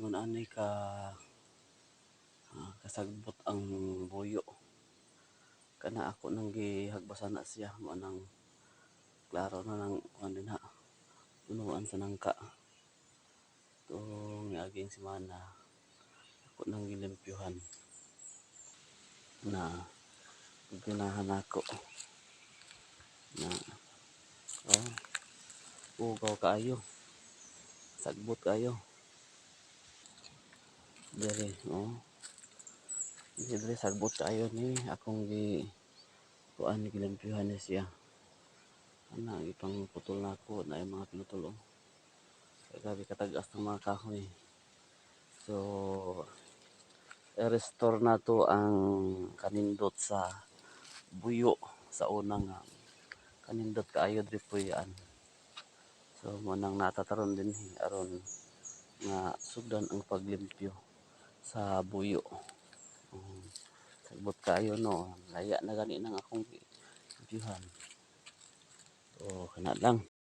ingon ani ka ah, kasagbot ang buyo. Kana ako nang gihagbasan na siya mo nang klaro na nang kuan din ha punuan sa nangka. Itong aging semana ako nang gilimpyuhan na ginahan ako na oh ugaw kaayo sagbot kayo Dere, oh. Dere, sagbot kayo ni akong gi kuan gilimpyuhan ni siya. Ana, ipang putol na ako na yung mga pinutol. Oh. Grabe katagas ng mga kahoy. So, i-restore na to ang kanindot sa buyo sa unang ah, kanindot kaayo diri po yan. So, mo nang natataron din aron nga sugdan ang paglimpyo sa buyo. Um, sagbot kayo no, laya na gani nang akong limpyuhan. So, kana lang.